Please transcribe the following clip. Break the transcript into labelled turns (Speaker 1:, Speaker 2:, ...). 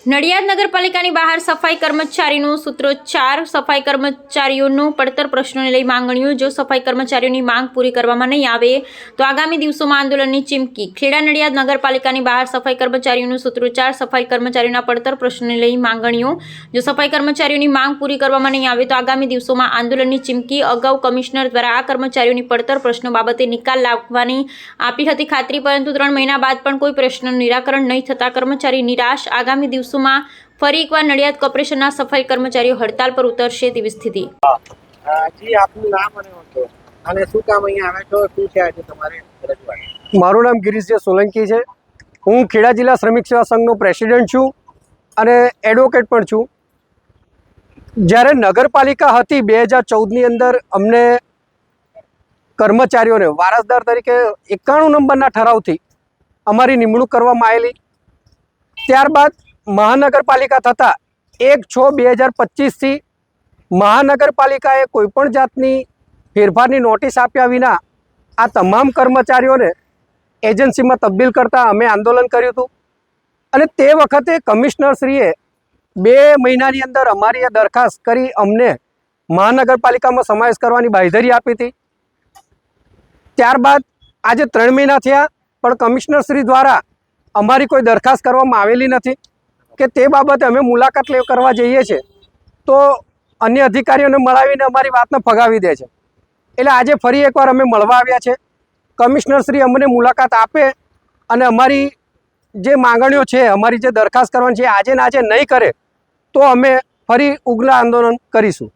Speaker 1: નડિયાદ નગરપાલિકાની બહાર સફાઈ કર્મચારીનું સૂત્રોચ્ચાર. સફાઈ કર્મચારીઓનું પડતર પ્રશ્નોને લઈ માંગણીઓ. જો સફાઈ કર્મચારીઓની માંગ પૂરી કરવામાં નહીં આવે, તો આગામી દિવસોમાં આંદોલનની ચીમકી. ખેડા નડિયાદ નગરપાલિકાની બહાર સફાઈ કર્મચારીઓનું સૂત્રોચ્ચાર. સફાઈ કર્મચારીઓના પડતર પ્રશ્નોને લઈ માંગણીઓ. જો સફાઈ કર્મચારીઓની માંગ પૂરી કરવામાં નહીં આવે, તો આગામી દિવસોમાં આંદોલનની ચીમકી. અગાઉ કમિશનર દ્વારા આ કર્મચારીઓની પડતર પ્રશ્નો બાબતે નિકાલ લાવવાની આપી હતી ખાતરી, પરંતુ ત્રણ મહિના બાદ પણ કોઈ પ્રશ્નનું નિરાકરણ નહીં થતા કર્મચારી નિરાશ. આગામી દિવસોમાં ફરી એકવાર નડિયાદ કોર્પોરેશનના સફાઈ કર્મચારીઓ હડતાલ પર ઉતરશે તેવી સ્થિતિ.
Speaker 2: જી આપનું નામ અને અને શું કામ અહીંયા આવ્યા છો? શું છે આજે તમારે રજૂઆત?
Speaker 3: મારું નામ ગિરીશજી સોલંકી છે. હું ખેડા જિલ્લા શ્રમિક સેવા સંઘનો પ્રેસિડેન્ટ છું અને એડવોકેટ પણ છું. જ્યારે નગરપાલિકા હતી બે હજાર ચૌદની અંદર અમને કર્મચારીઓને વારસદાર તરીકે એકાણું નંબરના ઠરાવથી અમારી નિમણૂક કરવામાં આવેલી. ત્યારબાદ મહાનગરપાલિકા થતાં એક છ બે હજાર પચીસથી મહાનગરપાલિકાએ કોઈપણ જાતની ફેરફારની નોટિસ આપ્યા વિના આ તમામ કર્મચારીઓને એજન્સીમાં તબદીલ કરતાં અમે આંદોલન કર્યું હતું. અને તે વખતે કમિશનરશ્રીએ બે મહિનાની અંદર અમારી દરખાસ્ત કરી અમને મહાનગરપાલિકામાં સમાવેશ કરવાની બાંયધરી આપી હતી. ત્યારબાદ આજે ત્રણ મહિના થયા પણ કમિશનરશ્રી દ્વારા અમારી કોઈ દરખાસ્ત કરવામાં આવેલી નથી. કે તે બાબતે અમે મુલાકાત લે, કરવા જઈએ છીએ તો અન્ય અધિકારીઓને મળાવીને અમારી વાતને ફગાવી દે છે. એટલે આજે ફરી એકવાર અમે મળવા આવ્યા છે. કમિશનરશ્રી અમને મુલાકાત આપે અને અમારી જે માંગણીઓ છે, અમારી જે દરખાસ્ત કરવાની છે આજે ને આજે નહીં કરે, તો અમે ફરી ઉગ્ર આંદોલન કરીશું.